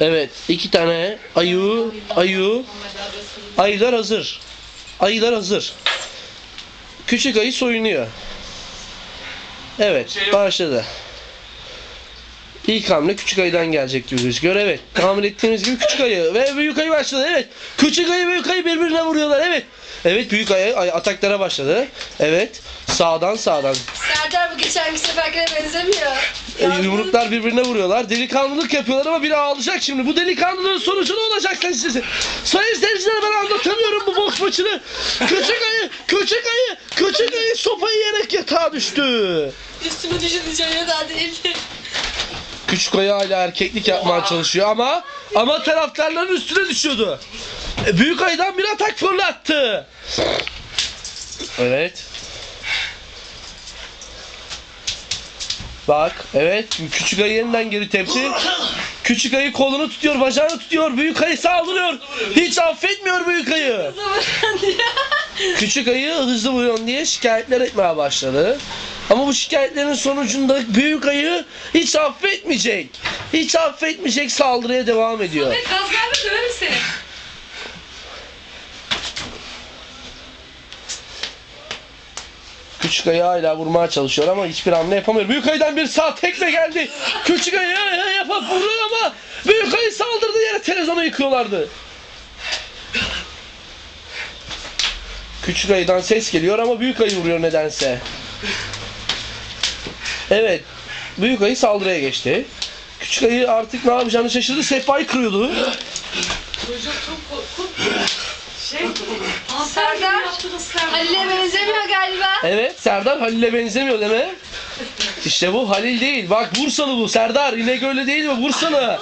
Evet. iki tane ayu, ayu, ayılar hazır. Ayılar hazır. Küçük ayı soyunuyor. Evet. Başladı. İlk hamle küçük ayıdan gelecek gibi gözüküyor. Evet. Tahmin ettiğimiz gibi küçük ayı ve büyük ayı başladı. Evet. Küçük ayı büyük ayı birbirine vuruyorlar. Evet. Evet büyük ayı ay- ataklara başladı. Evet. Sağdan sağdan. Serdar bu geçenki seferkine benzemiyor. E, yumruklar birbirine vuruyorlar. Delikanlılık yapıyorlar ama biri ağlayacak şimdi. Bu delikanlılığın sonucu ne olacak size? Sayın seyirciler ben anlatamıyorum bu boks maçını. Küçük ayı, küçük ayı, küçük ayı sopayı yerek yatağa düştü. Üstüme düşüneceğim ya da değildi. Küçük ayı hala erkeklik yapmaya çalışıyor ama ama taraftarların üstüne düşüyordu. E, büyük ayıdan bir atak fırlattı. Evet. Bak, evet. Küçük ayı yeniden geri tepti. Küçük ayı kolunu tutuyor, bacağını tutuyor. Büyük ayı saldırıyor. Hiç affetmiyor büyük ayı. Küçük ayı hızlı vuruyorsun diye şikayetler etmeye başladı. Ama bu şikayetlerin sonucunda büyük ayı hiç affetmeyecek. Hiç affetmeyecek saldırıya devam ediyor. Evet gaz Küçük ayı hala vurmaya çalışıyor ama hiçbir hamle yapamıyor. Büyük ayıdan bir sağ tekme geldi. Küçük ayı yapıp vuruyor ama büyük ayı saldırdı yere televizyonu yıkıyorlardı. Küçük ayıdan ses geliyor ama büyük ayı vuruyor nedense. Evet. Büyük ayı saldırıya geçti. Küçük ayı artık ne yapacağını şaşırdı. Sehpayı kırıyordu. Çocuk çok korkunç. Şey, Serdar. Halil'e benzemiyor galiba. Evet Serdar Halil'e benzemiyor mi? İşte bu Halil değil. Bak Bursalı bu Serdar. İnegöl'ü değil mi? Bursalı.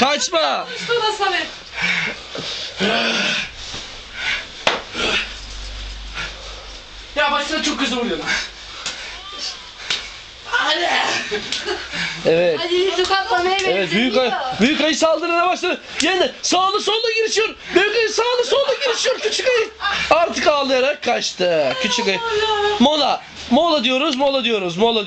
Kaçma. Üstü da Samet. Ya başına çok hızlı vuruyorsun. Evet. Halil'i tokatlamaya benzemiyor. Evet büyük ay, büyük ayı saldırına başladı. Yeniden sağlı sollu girişiyor. Büyük ayı sağlı sollu girişiyor küçük ayı. Artık ağlayarak kaçtı. Küçük ayı. Mola. Mola diyoruz, mola diyoruz, mola